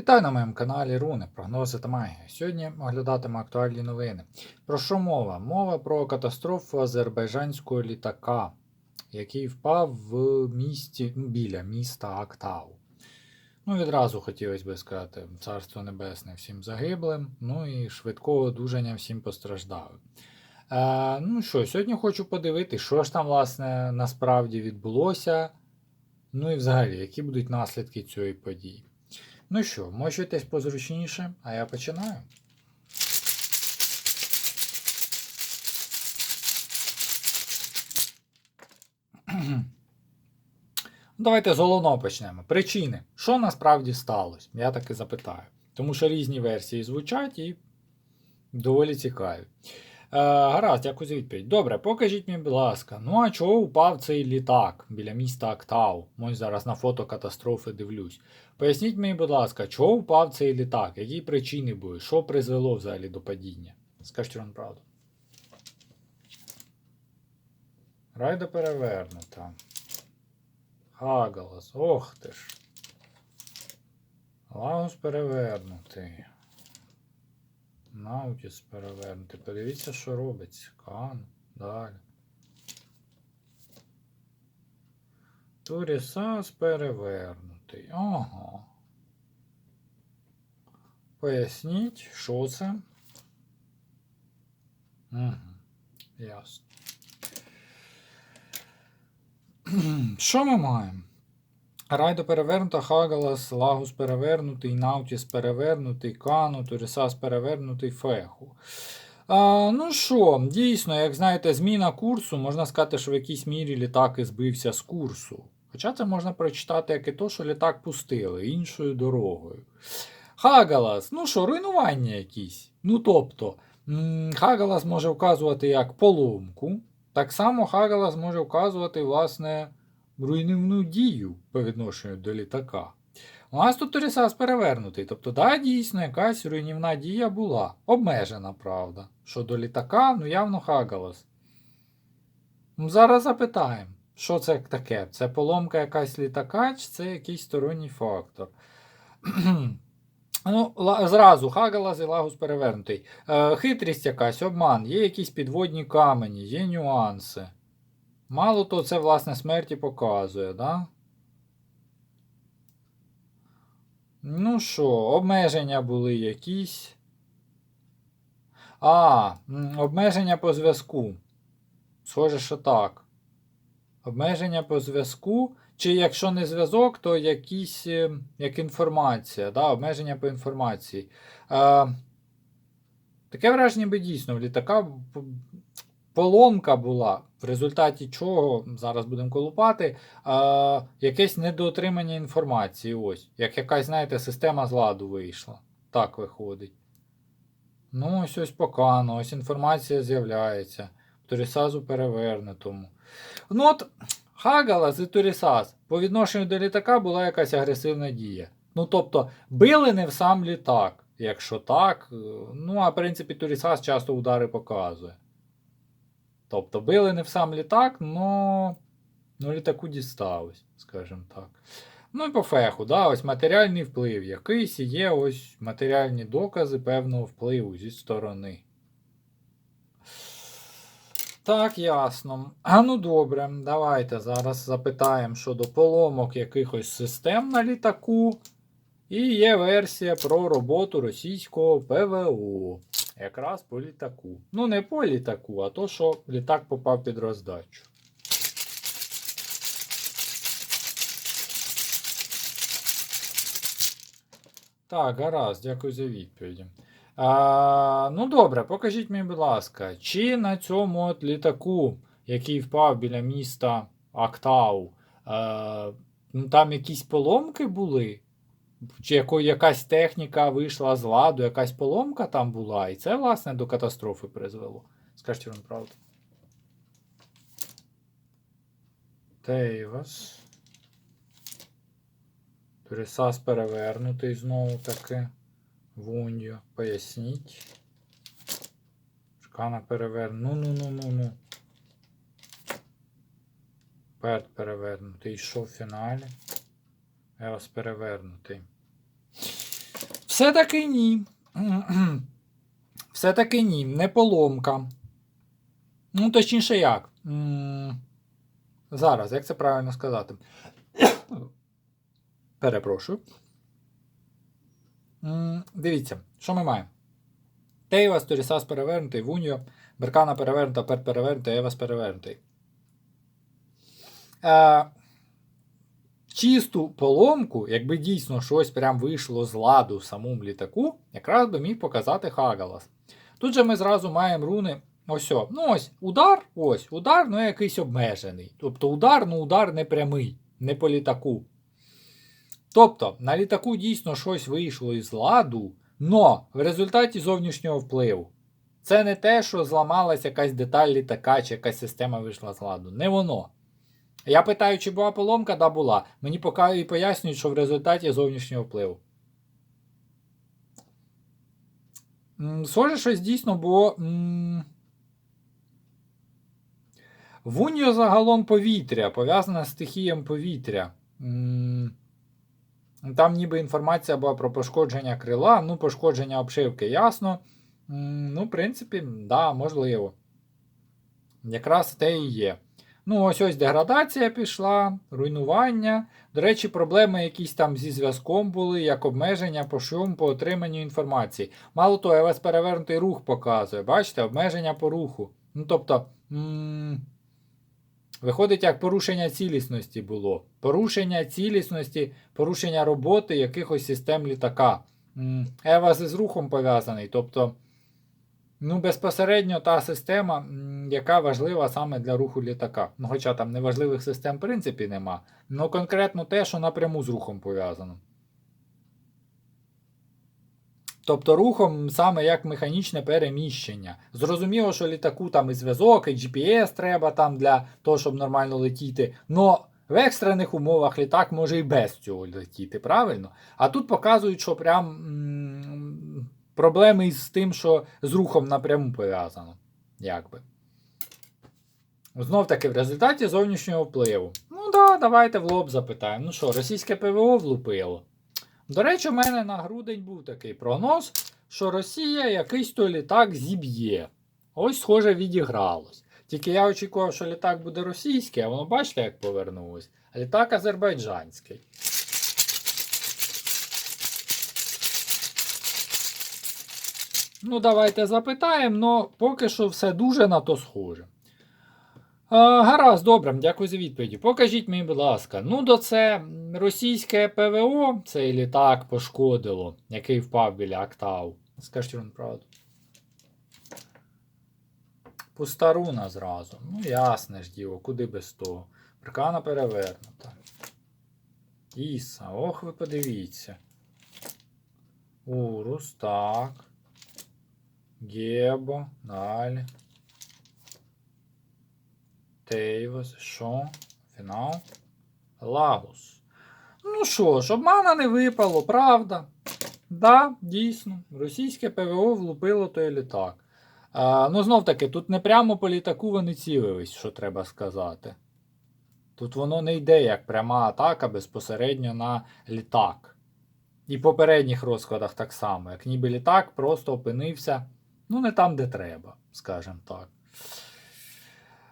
Вітаю на моєму каналі Руни, прогнози та магія. Сьогодні оглядатимемо актуальні новини. Про що мова? Мова про катастрофу азербайджанського літака, який впав в місті ну, біля міста Актау. Ну, відразу хотілося би сказати, царство небесне всім загиблим, ну і швидкого одужання всім постраждалим. Е, ну що, сьогодні хочу подивитися, що ж там, власне, насправді відбулося. Ну і взагалі, які будуть наслідки цієї події. Ну що, мочуйтесь позручніше, а я починаю. Давайте з головного почнемо. Причини. Що насправді сталося? Я так і запитаю. Тому що різні версії звучать і доволі цікаві. Е, гаразд, дякую за відповідь. Добре, покажіть мені, будь ласка, ну а чого упав цей літак біля міста Актау? Ось зараз на фото катастрофи дивлюсь. Поясніть мені, будь ласка, чого впав цей літак? Які причини були? Що призвело взагалі до падіння? Скажіть вам правду. Райда перевернута. Хагалас. Ох ти ж. Лагус перевернутий. Наутіс перевернутий. Подивіться, що робиться. Кан. Далі. Турісас перевернутий. Ага. Поясніть, що це? Угу. Ясно. Що ми маємо? Райдо перевернута, Хагалас, Лагус перевернутий, Наутіс перевернутий, Кану, Турісас перевернутий, Феху. А, ну що, дійсно, як знаєте, зміна курсу, можна сказати, що в якійсь мірі літак і збився з курсу. Хоча це можна прочитати, як і то, що літак пустили іншою дорогою. Хагалас, ну що, руйнування якісь. Ну тобто, Хагалас може вказувати як поломку. Так само Хагалас може вказувати, власне, руйнівну дію по відношенню до літака. У нас тут Торісас перевернутий. Тобто, да, дійсно, якась руйнівна дія була. Обмежена, правда. Щодо літака, ну явно Хагалас. Ну, Зараз запитаємо, що це таке? Це поломка якась літака, чи це якийсь сторонній фактор? Ну, зразу Хагалас і Лагус перевернутий. Е, хитрість якась, обман, є якісь підводні камені, є нюанси. Мало то це, власне, смерті показує, да? Ну що, обмеження були якісь. А, обмеження по зв'язку. Схоже, що так. Обмеження по зв'язку. Чи якщо не зв'язок, то якісь е, як інформація. Да? Обмеження по інформації. Е, таке враження би дійсно в літака поломка була, в результаті чого, зараз будемо колупати, е, якесь недоотримання інформації. Ось. Як якась, знаєте, система з ладу вийшла. Так виходить. Ну, ось ось покано, ось інформація з'являється. В Торісазу перевернутому. Ну от, Хагалас і Турісас по відношенню до літака була якась агресивна дія. Ну, тобто, били не в сам літак. Якщо так, е, ну, а в принципі, Турісас часто удари показує. Тобто, били не в сам літак, но ну, літаку дісталось, скажімо так. Ну і по феху, да, ось матеріальний вплив. Якийсь є ось матеріальні докази певного впливу зі сторони. Так, ясно. А ну добре, давайте зараз запитаємо щодо поломок якихось систем на літаку. І є версія про роботу російського ПВО. Якраз по літаку. Ну, не по літаку, а то, що літак попав під роздачу. Так, гаразд, дякую за відповіді. А, ну добре, покажіть мені, будь ласка, чи на цьому от літаку, який впав біля міста Актау, а, ну, там якісь поломки були? Чи яко, якась техніка вийшла з ладу, якась поломка там була, і це, власне, до катастрофи призвело. Скажіть вам правду. Тейвас. Турісас перевернутий знову таки. Вуньо. Поясніть. Шкана перевернута. Ну, ну, ну, ну, ну. Перт перевернутий. Йшов в фіналі. Еос перевернутий. Все-таки ні. Все-таки ні, не поломка. Ну, точніше, як? Зараз, як це правильно сказати? Перепрошую. Дивіться, що ми маємо? Тейвас, Торісас перевернутий, Вуньо, Беркана перевернута, Пер перевернутий, Евас перевернутий. Чисту поломку, якби дійсно щось прям вийшло з ладу в самому літаку, якраз би міг показати Хагалас. Тут же ми зразу маємо руни. Ось, ну ось, удар, ось, удар, ну якийсь обмежений. Тобто удар, ну удар не прямий, не по літаку. Тобто, на літаку дійсно щось вийшло із ладу, но в результаті зовнішнього впливу. Це не те, що зламалася якась деталь літака, чи якась система вийшла з ладу. Не воно. Я питаю, чи була поломка, да була. Мені і пояснюють, що в результаті зовнішнього впливу. Схоже, щось дійсно було. Вуньо загалом повітря, пов'язане з стихієм повітря. Там ніби інформація була про пошкодження крила, ну, пошкодження обшивки, ясно. Ну, в принципі, да, можливо. Якраз те і є. Ну, ось ось деградація пішла, руйнування. До речі, проблеми якісь там зі зв'язком були, як обмеження по шуму, по отриманню інформації. Мало того, я вас перевернутий рух показує. Бачите, обмеження по руху. Ну, тобто, м- виходить, як порушення цілісності було. Порушення цілісності, порушення роботи якихось систем літака. М, Евас із рухом пов'язаний. Тобто, ну, безпосередньо та система, яка важлива саме для руху літака. Ну, хоча там неважливих систем, в принципі, нема. Ну, конкретно те, що напряму з рухом пов'язано. Тобто рухом саме як механічне переміщення. Зрозуміло, що літаку там і зв'язок, і GPS треба там для того, щоб нормально летіти. Но в екстрених умовах літак може і без цього летіти, правильно? А тут показують, що прям проблеми із тим, що з рухом напряму пов'язано. Якби. Знов таки, в результаті зовнішнього впливу. Ну да, давайте в лоб запитаємо. Ну що, російське ПВО влупило? До речі, у мене на грудень був такий прогноз, що Росія якийсь то літак зіб'є. Ось, схоже, відігралось. Тільки я очікував, що літак буде російський, а воно бачите, як повернулось. Літак азербайджанський. Ну, давайте запитаємо, але поки що все дуже на то схоже. А, гаразд, добре, дякую за відповіді. Покажіть мені, будь ласка, ну до це російське ПВО цей літак пошкодило, який впав біля Актау. Скажіть вам правду. Пустаруна зразу. Ну, ясне ж діло, куди без того. Прикана перевернута. Іса, ох, ви подивіться. Урус, так. Далі. Тейвас, що? Фінал. Лагус. Ну що ж, обмана не випало, правда? Да, дійсно. Російське ПВО влупило той літак. А, ну, знов таки, тут не прямо по літаку вони цілились, що треба сказати. Тут воно не йде як пряма атака безпосередньо на літак. І в попередніх розкладах так само, як ніби літак просто опинився, ну, не там, де треба, скажімо так.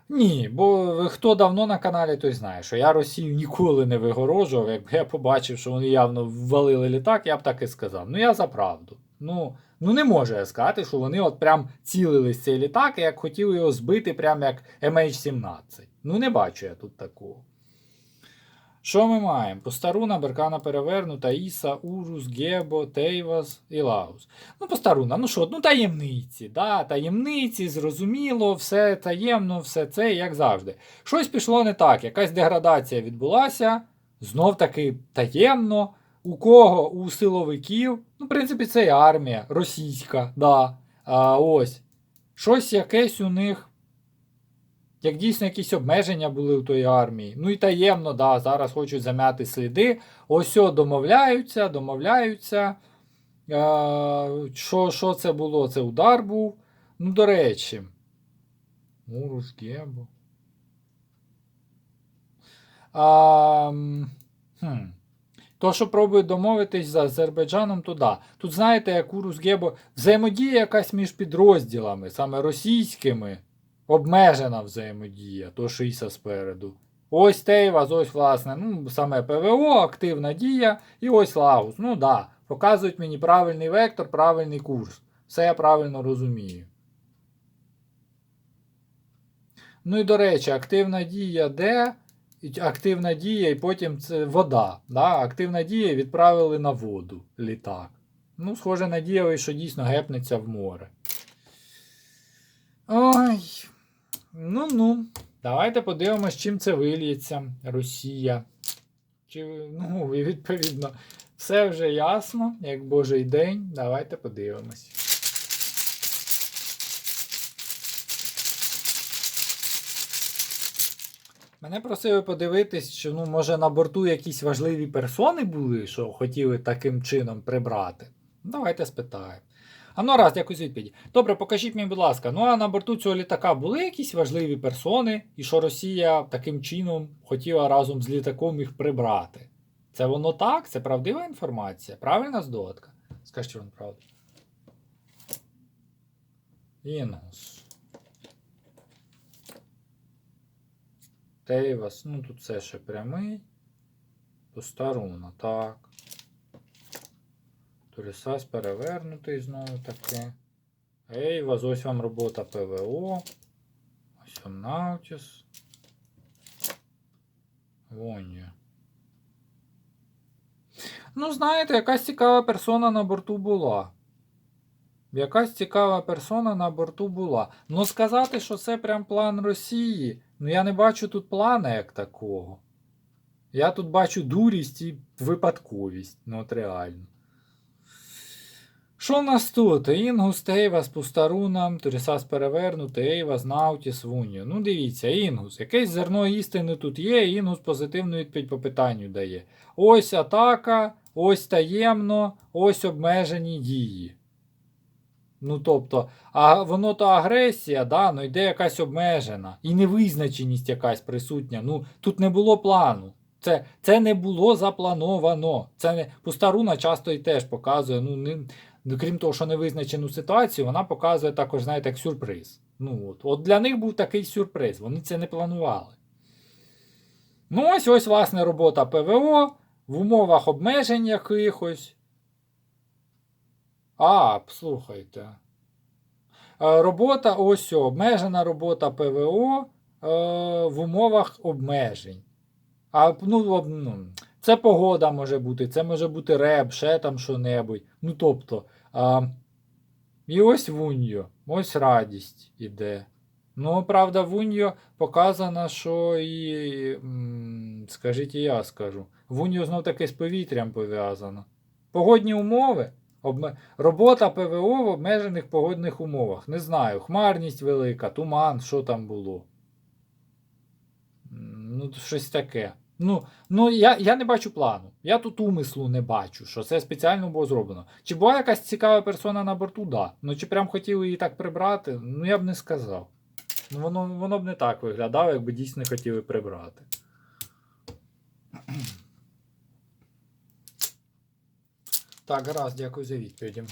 Ні, бо хто давно на каналі, той знає, що я Росію ніколи не вигорожував. Якби я побачив, що вони явно ввалили літак, я б так і сказав. Ну я за правду. Ну, ну не можу я сказати, що вони от прям цілились цей літак, як хотіли його збити, прям як MH17. Ну не бачу я тут такого. Що ми маємо? Постаруна, Беркана перевернута, Іса, Урус, Гебо, Тейвас і Лагус. Ну, Постаруна, ну що, ну таємниці, да, таємниці, зрозуміло, все таємно, все це, як завжди. Щось пішло не так, якась деградація відбулася, знов таки таємно. У кого? У силовиків. Ну, в принципі, це і армія російська, да. А, ось. Щось якесь у них як дійсно якісь обмеження були у тої армії. Ну і таємно, да, зараз хочуть зам'яти сліди. Ось домовляються, домовляються. Е, що, що це було? Це удар був. Ну, до речі. Мурус Гебо. А, хм. То, що пробують домовитись з Азербайджаном, то да. Тут, знаєте, як у Русгебо, взаємодія якась між підрозділами, саме російськими, обмежена взаємодія, то шийся спереду. Ось Тейвас, ось, власне, ну, саме ПВО, активна дія, і ось Лагус. Ну да, показують мені правильний вектор, правильний курс. Все я правильно розумію. Ну і до речі, активна дія де? Активна дія, і потім це вода. Да? Активна дія відправили на воду літак. Ну, схоже, надіяли, що дійсно гепнеться в море. Ой. Ну ну. Давайте подивимось, чим це вильється Росія. Чи, ну, відповідно, все вже ясно, як Божий день. Давайте подивимось. Мене просили подивитись, що ну, може на борту якісь важливі персони були, що хотіли таким чином прибрати. Давайте спитаємо. А ну раз, якось відповіді. Добре, покажіть мені, будь ласка, ну а на борту цього літака були якісь важливі персони, і що Росія таким чином хотіла разом з літаком їх прибрати. Це воно так? Це правдива інформація? Правильна здогадка? Скажіть вам правду. Інгус. Тейвас, ну тут це ще прямий. Постаруна, так. Турісас перевернутий знову таки. Ейвас, ось вам робота ПВО. Ось вам Наутіс. Вонія. Ну, знаєте, якась цікава персона на борту була. Якась цікава персона на борту була. Ну, сказати, що це прям план Росії. Ну, я не бачу тут плана як такого. Я тут бачу дурість і випадковість. Ну, от реально. Що нас тут? Інгус, Тейвас, Пустарунам, Турісас перевернутий, Ейвас, Наутіс, Вуньо. Ну, дивіться, Інгус. Якесь зерно істини тут є, Інгус позитивну відповідь по питанню дає. Ось атака, ось таємно, ось обмежені дії. Ну, тобто, а воно то агресія, да, ну йде якась обмежена. І невизначеність якась присутня. Ну, тут не було плану. Це, це не було заплановано. Це не пуста руна часто і теж показує. Ну, не, крім того, що невизначену ситуацію, вона показує також, знаєте, як сюрприз. Ну, от, от для них був такий сюрприз. Вони це не планували. Ну, ось ось, власне, робота ПВО в умовах обмежень якихось. А, слухайте. Е, Робота, ось обмежена робота ПВО е, в умовах обмежень. А, ну, ну, це погода може бути, це може бути реб, ще там що-небудь. Ну, тобто. А, і ось Вуньо, ось радість іде. Ну, правда, Вуньо показано, що і. Скажіть, і я скажу. Вуньо знов таки з повітрям пов'язано. Погодні умови. Робота ПВО в обмежених погодних умовах. Не знаю, хмарність велика, туман, що там було. Ну, щось таке. Ну, ну я, я не бачу плану. Я тут умислу не бачу, що це спеціально було зроблено. Чи була якась цікава персона на борту? Да. Ну чи прям хотіли її так прибрати? Ну я б не сказав. Ну, воно, воно б не так виглядало, якби дійсно хотіли прибрати. Так, гаразд, дякую за відповіді.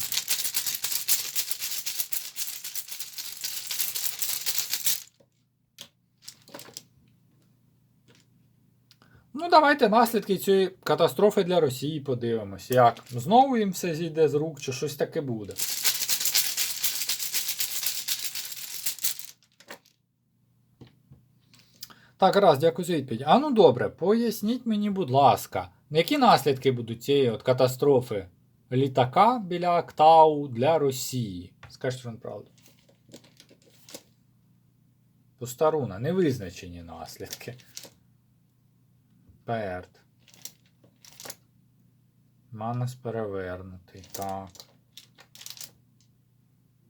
Ну, давайте наслідки цієї катастрофи для Росії подивимось. Як? Знову їм все зійде з рук, чи щось таке буде. Так, раз, дякую за відповідь. А ну добре, поясніть мені, будь ласка, які наслідки будуть цієї от катастрофи літака біля Актау для Росії? Скажіть вам правду. Пустаруна, невизначені наслідки. Перт. Манас перевернутий. Так.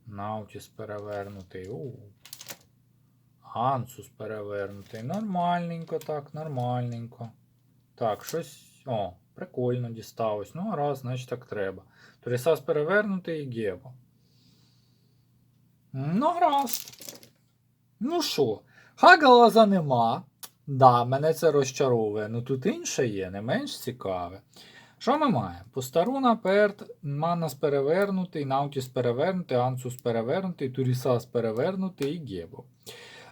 Наутіс перевернутий. У. Гансус перевернутий. Нормальненько, так, нормальненько. Так, щось. О, прикольно дісталось. Ну, раз, значить так треба. Торісас перевернутий і Гебо. Ну, гаразд. Ну що, Хагалаза нема. Да, мене це розчаровує. Ну тут інше є, не менш цікаве. Що ми маємо? Постаруна, Перт, Манас перевернутий, Наутіс перевернутий, Ансус перевернутий, Турісас перевернутий і Гебо.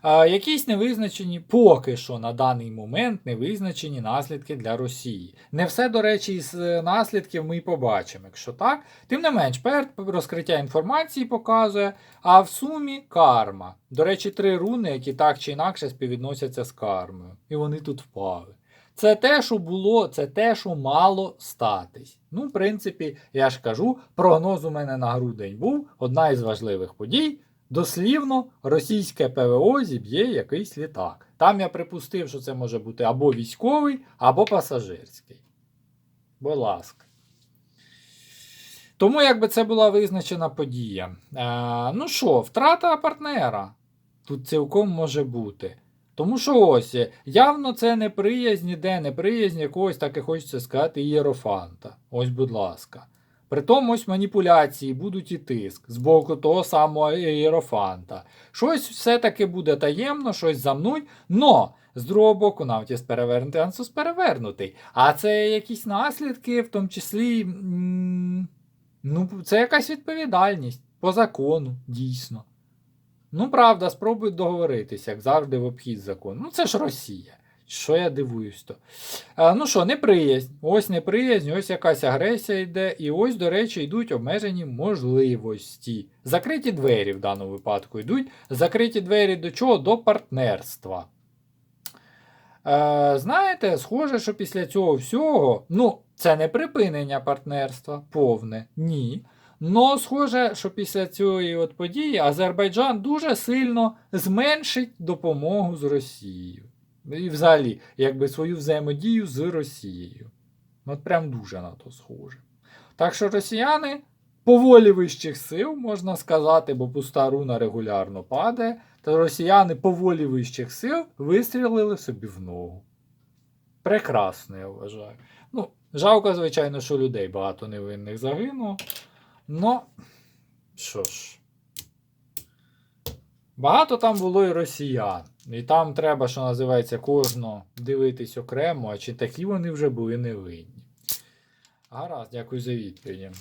Якісь невизначені, поки що на даний момент невизначені наслідки для Росії. Не все, до речі, із е, наслідків ми побачимо. Якщо так, тим не менш, Перт розкриття інформації показує, а в сумі карма. До речі, три руни, які так чи інакше співвідносяться з кармою. І вони тут впали. Це те, що було, це те, що мало статись. Ну, в принципі, я ж кажу, прогноз у мене на грудень був одна із важливих подій. Дослівно, російське ПВО зіб'є якийсь літак. Там я припустив, що це може бути або військовий, або пасажирський. Будь ласка. Тому якби це була визначена подія. Е, ну що, втрата партнера тут цілком може бути. Тому що ось, явно це не приязнь, ніде не приязнь якогось, так і хочеться сказати, ієрофанта. Ось, будь ласка. Притом ось маніпуляції будуть і тиск з боку того самого ієрофанта. Щось все-таки буде таємно, щось замнуть, но з другого боку Навтіс перевернутий, Ансус перевернутий. А це якісь наслідки, в тому числі. м, Ну, це якась відповідальність по закону, дійсно. Ну, правда, спробують договоритися, як завжди, в обхід закону. Ну, це ж Росія. Що я дивуюсь то. А, ну що, неприязнь. Ось неприязнь, ось якась агресія йде, і ось, до речі, йдуть обмежені можливості. Закриті двері в даному випадку йдуть. Закриті двері до чого? До партнерства. Е, знаєте, схоже, що після цього всього, ну, це не припинення партнерства, повне, ні. Но схоже, що після цієї от події Азербайджан дуже сильно зменшить допомогу з Росією. І взагалі, якби свою взаємодію з Росією. От прям дуже на то схоже. Так що росіяни поволі вищих сил, можна сказати, бо пуста руна регулярно падає, то росіяни поволі вищих сил вистрілили собі в ногу. Прекрасно, я вважаю. Ну, жалко, звичайно, що людей багато невинних загинуло. Ну, що ж. Багато там було і росіян. І там треба, що називається, кожного дивитись окремо, а чи такі вони вже були невинні. Гаразд, дякую за відповіді.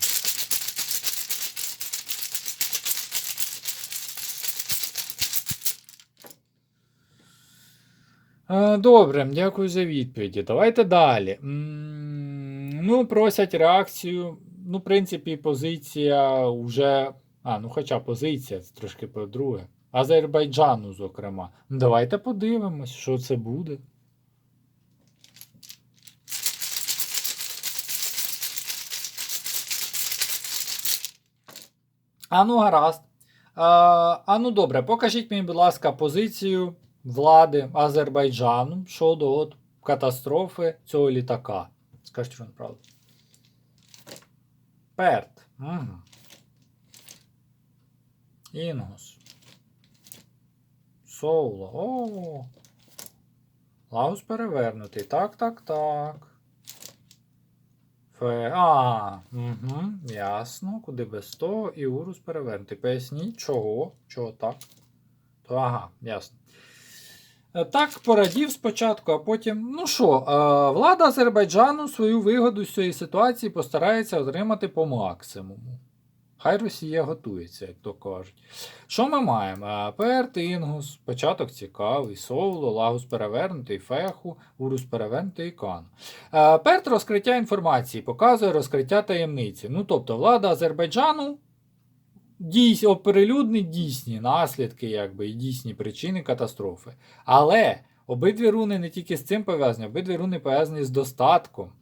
Е, Добре, дякую за відповіді. Давайте далі. Ну, просять реакцію. Ну, в принципі, позиція вже. А, ну хоча позиція, це трошки по-друге. Азербайджану, зокрема. Давайте подивимось, що це буде. А ну, гаразд. А, а ну добре, покажіть мені, будь ласка, позицію влади Азербайджану щодо от катастрофи цього літака. Скажіть, що правда. Перт. Угу. Інгус. Соуло. О. Лаус перевернутий. Так, так, так. Фе. А, угу, ясно. Куди без того. І урус перевернутий. Поясніть, чого? Чого так? То, ага, ясно. Е, Так, порадів спочатку, а потім. Ну що, е, влада Азербайджану свою вигоду з цієї ситуації постарається отримати по максимуму. Хай Росія готується, як то кажуть. Що ми маємо? Перт, Інгус, початок цікавий, Соуло, Лагус перевернутий, Феху, Урус перевернутий і Кан. Перт розкриття інформації показує розкриття таємниці. Ну, тобто, влада Азербайджану дійс, оприлюднить дійсні наслідки, якби, і дійсні причини катастрофи. Але обидві руни не тільки з цим пов'язані, обидві руни пов'язані з достатком.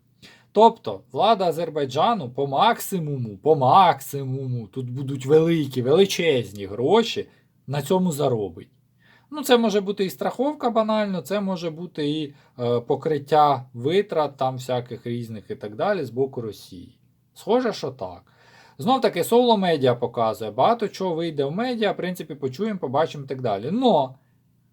Тобто влада Азербайджану по максимуму, по максимуму, тут будуть великі, величезні гроші, на цьому заробить. Ну, це може бути і страховка банально, це може бути і е, покриття витрат там всяких різних і так далі з боку Росії. Схоже, що так. Знов таки, соло медіа показує, багато чого вийде в медіа, в принципі, почуємо, побачимо і так далі. Но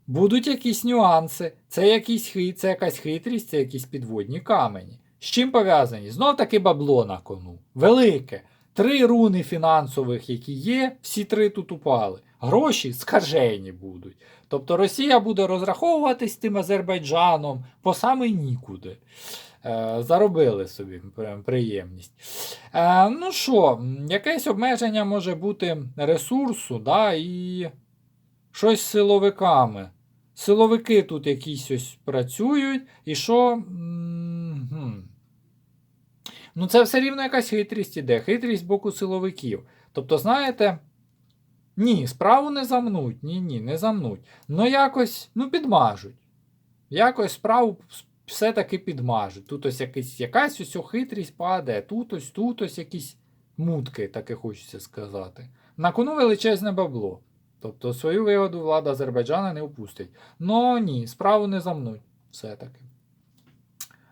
будуть якісь нюанси, це якийсь хит, це якась хитрість, це якісь підводні камені. З чим пов'язані? Знов таки бабло на кону. Велике. Три руни фінансових, які є, всі три тут упали. Гроші скажені будуть. Тобто Росія буде розраховуватись тим Азербайджаном по саме нікуди. Е, заробили собі приємність. Е, ну що, якесь обмеження може бути ресурсу, да, і щось з силовиками. Силовики тут якісь ось працюють, і що. м, гм. Ну, це все рівно якась хитрість іде, хитрість з боку силовиків. Тобто, знаєте, ні, справу не замнуть, ні, ні, не замнуть. Ну якось, ну, підмажуть. Якось справу все-таки підмажуть. Тут ось якийсь, якась ось хитрість падає, тут ось, тут ось якісь мутки, таке хочеться сказати. На кону величезне бабло. Тобто свою вигоду влада Азербайджана не впустить. Ну ні, справу не замнуть все-таки.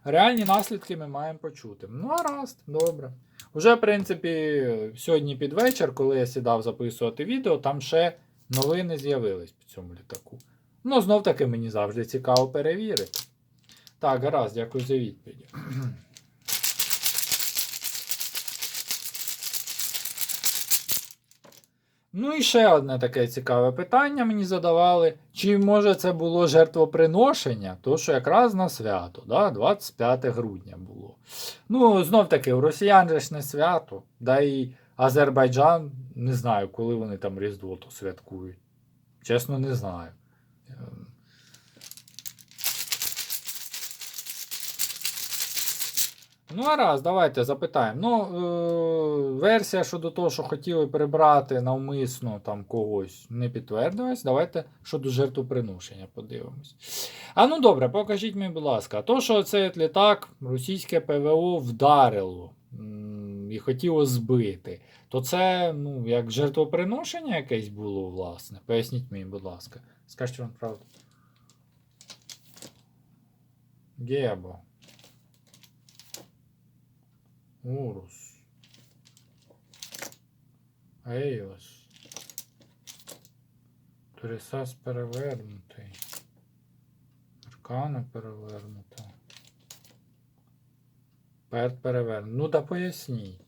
Реальні наслідки ми маємо почути. Ну, гаразд, добре. Уже, в принципі, сьогодні під вечір, коли я сідав записувати відео, там ще новини з'явились по цьому літаку. Ну, знов таки мені завжди цікаво перевірити. Так, гаразд, дякую за відповідь. Ну і ще одне таке цікаве питання мені задавали. Чи може це було жертвоприношення? То що якраз на свято, да? 25 грудня було. Ну, знов таки, у росіян же ж не свято, да і Азербайджан, не знаю, коли вони там Різдво то святкують. Чесно, не знаю. Ну, гаразд, давайте запитаємо. Ну, е- версія щодо того, що хотіли прибрати навмисно там когось, не підтвердилась. Давайте щодо жертвоприношення подивимось. А ну добре, покажіть мені, будь ласка, то, що цей літак російське ПВО вдарило м, і хотіло збити, то це ну, як жертвоприношення якесь було, власне. Поясніть мені, будь ласка. Скажіть вам правду. Гебо. Урус. Ейос. Турісас перевернутий. Аркана перевернута. Перт перевернутий. Ну да поясніть.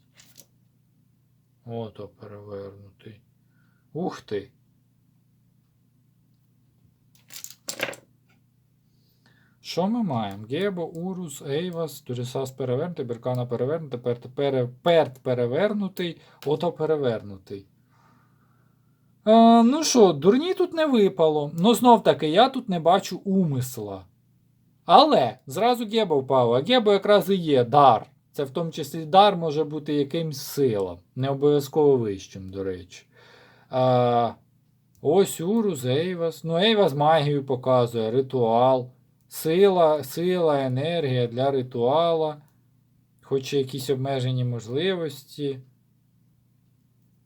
Ото перевернутий. Ух ти. Що ми маємо? Гебо, Урус, Ейвас, Турісас перевернутий, Беркана перевернутий, Перт, пере, перт перевернутий, ото перевернутий. Е, ну що, дурні тут не випало. Ну знов таки, я тут не бачу умисла. Але зразу Гебо впав, а Гебо якраз і є дар. Це в тому числі дар може бути якимсь силам. Не обов'язково вищим, до речі. А, ось Урус, Ейвас. Ну, Ейвас магію показує, ритуал. Сила, сила, енергія для ритуала. Хоч і якісь обмежені можливості.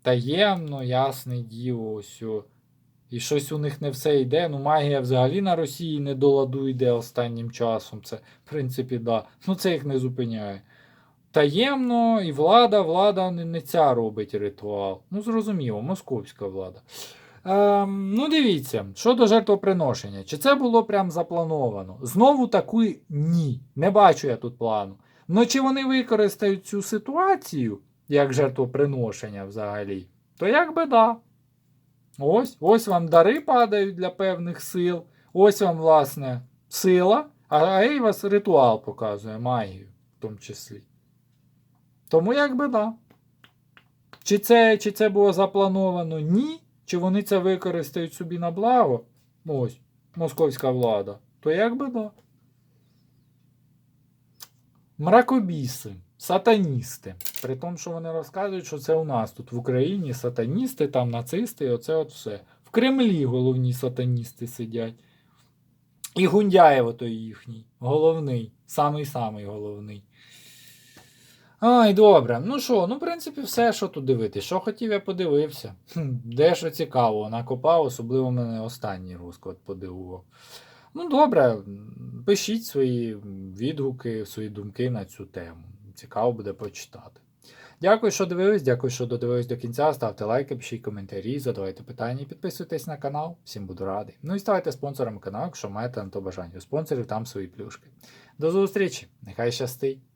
Таємно, ясне діло, ось. І щось у них не все йде. Ну, магія взагалі на Росії не до ладу йде останнім часом. Це, в принципі, да. Ну, це їх не зупиняє. Таємно, і влада, влада не, не ця робить ритуал. Ну, зрозуміло, московська влада. Ем, ну, дивіться, щодо жертвоприношення, чи це було прям заплановано? Знову таку ні. Не бачу я тут плану. Ну, чи вони використають цю ситуацію як жертвоприношення взагалі, то як би да. Ось, ось вам дари падають для певних сил. Ось вам, власне, сила, а Ейвас ритуал показує магію в тому числі. Тому як би да. Чи це, чи це було заплановано? Ні. Чи вони це використають собі на благо? Ось, московська влада. То як би да. Мракобіси, сатаністи. При тому, що вони розказують, що це у нас тут в Україні сатаністи, там нацисти, і оце от все. В Кремлі головні сатаністи сидять. І Гундяєво той їхній. Головний. Самий-самий головний. Ай, добре. Ну що, ну, в принципі, все, що тут дивитись. Що хотів, я подивився. Дещо цікаво, накопав, особливо мене останній розклад подивував. Ну, добре, пишіть свої відгуки, свої думки на цю тему. Цікаво буде почитати. Дякую, що дивились, дякую, що додивились до кінця. Ставте лайки, пишіть коментарі, задавайте питання підписуйтесь на канал. Всім буду радий. Ну і ставайте спонсором каналу, якщо маєте на то бажання. У спонсорів там свої плюшки. До зустрічі! Нехай щастить!